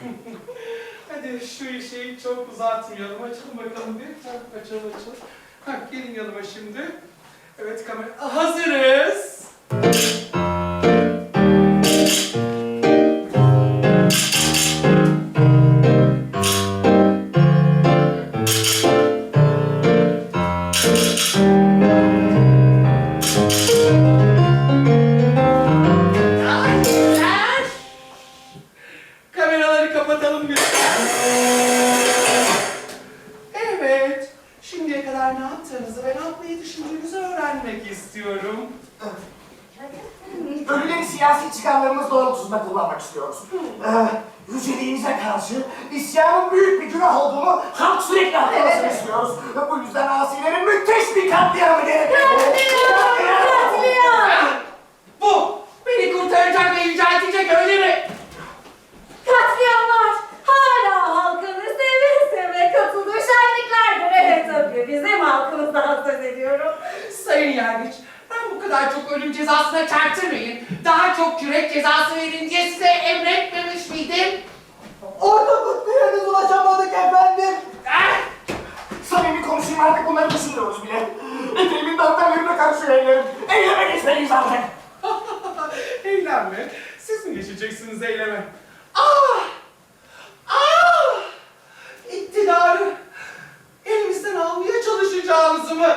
Hadi şu işi çok uzatmayalım. Açalım bakalım bir. Tamam, açalım açalım. Ha, gelin yanıma şimdi. Evet kamera... Hazırız. Şimdiye kadar ne yaptığınızı ve ne yapmayı düşündüğünüzü öğrenmek istiyorum. Ölüleri siyasi çıkarlarımız doğrultusunda kullanmak istiyoruz. Ee, yüceliğimize karşı isyanın büyük bir günah olduğunu halk sürekli hatırlasın istiyoruz. Ve bu yüzden asilerin müthiş bir katliamı gerekiyor. Bu beni kurtaracak ve yüceltecek öyle ölüm cezasına çarptırmayın. Daha çok kürek cezası verin diye size emretmemiş miydim? Orada kutluyoruz ulaşamadık efendim. Eh! Samimi konuşayım artık bunları düşünmüyoruz bile. Eteğimin dantellerine karışıyor ellerim. Eyleme geçmeliyiz artık. Eylem mi? Siz mi geçeceksiniz eyleme? Ah! Ah! İktidarı elimizden almaya çalışacağınızı mı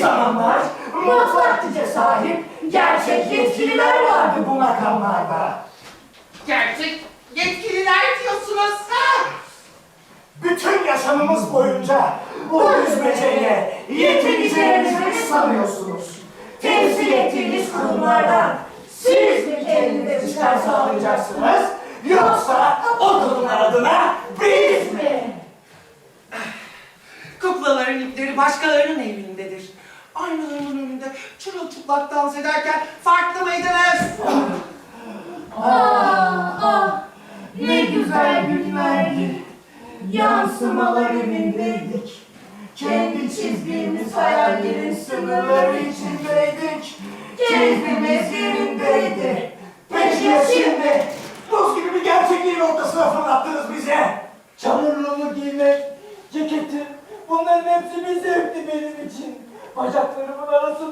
bir zamanlar mutlak sahip gerçek yetkililer vardı bu makamlarda. Gerçek yetkililer diyorsunuz. Ha? Bütün yaşamımız boyunca bu hizmeceye yetineceğinizi sanıyorsunuz? Temsil ettiğiniz kurumlardan siz mi kendinize çıkar sağlayacaksınız? Yoksa o kurumlar adına biz mi? Kuklaların ipleri başkalarının elindedir. Aynalarının önünde çırılçıplak dans ederken farklı mıydınız? Ah ah Ne güzel günlerdi. Yansımalar evindeydik. Kendi çizdiğimiz hayallerin sınırları içindeydik. Keyfimiz yerindeydi.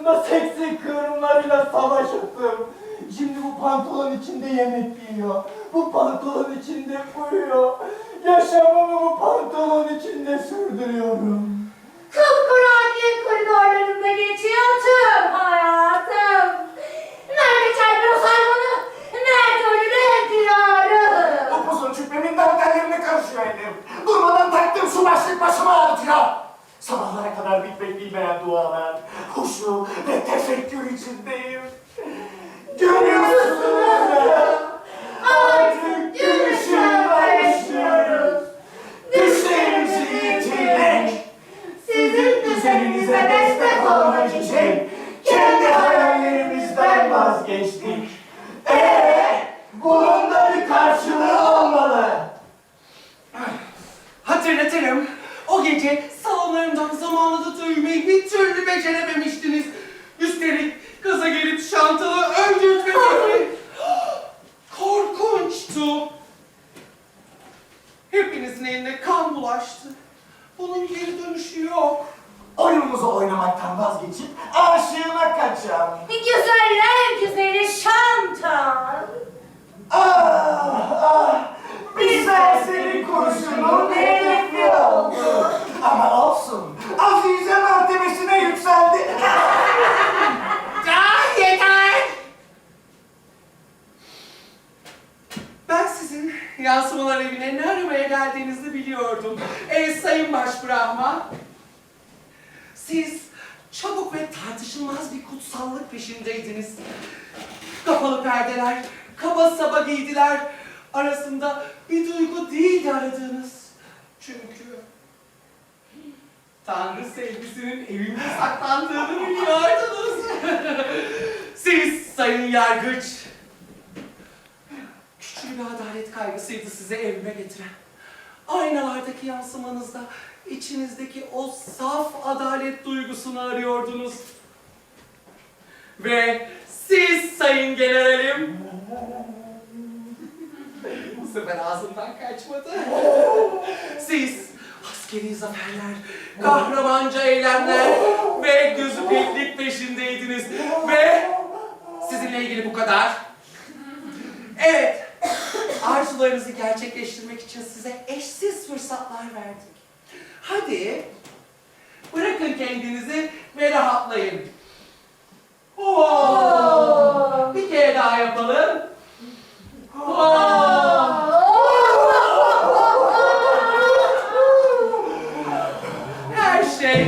Arasında seksi kıvrımlarıyla savaşırdım. Şimdi bu pantolon içinde yemek yiyor. Bu pantolon içinde uyuyor. Yaşamımı bu pantolon içinde sürdürüyorum. Kıpkırmızı koridorlarında geçiyor tüm hayatım. Nerede Çelmiros hayvanı? Nerede ölüler diyarı? Upuzun cübbemin dantellerine karışıyor ellerim. Durmadan taktığım şu başlık başıma ağrıtıyor. Sabahlara kadar bitmek bilmeyen dualar, huşu ve tefekkür içindeyim. Görüyorsunuz ya, artık ışığında yaşıyoruz. Düşlerimizi yitirmek, sizin düzeninize destek olmak için kendi hayallerimizden vazgeçtik. Geri dönüşü yok. Oyunumuzu oynamaktan vazgeçip aşığına kaçan. Güzeller güzeli şantal. Ah ah, yansımalar evine ne aramaya geldiğinizi biliyordum. Ey sayın başbrahma. Siz çabuk ve tartışılmaz bir kutsallık peşindeydiniz. Kapalı perdeler, kaba saba giydiler. Arasında bir duygu değildi aradığınız. Çünkü Tanrı sevgisinin evimde saklandığını biliyordunuz. Siz sayın yargıç. Bir adalet kaygısıydı sizi evime getiren. aynalardaki yansımanızda içinizdeki o saf adalet duygusunu arıyordunuz. Ve siz sayın generalim, bu sefer ağzımdan kaçmadı. Siz askeri zaferler, kahramanca eylemler ve gözü peklik peşindeydiniz. Ve sizinle ilgili bu kadar. Evet, arzularınızı gerçekleştirmek için size eşsiz fırsatlar verdik. Hadi, bırakın kendinizi ve rahatlayın. Oo, bir kere daha yapalım. Oo. Her şey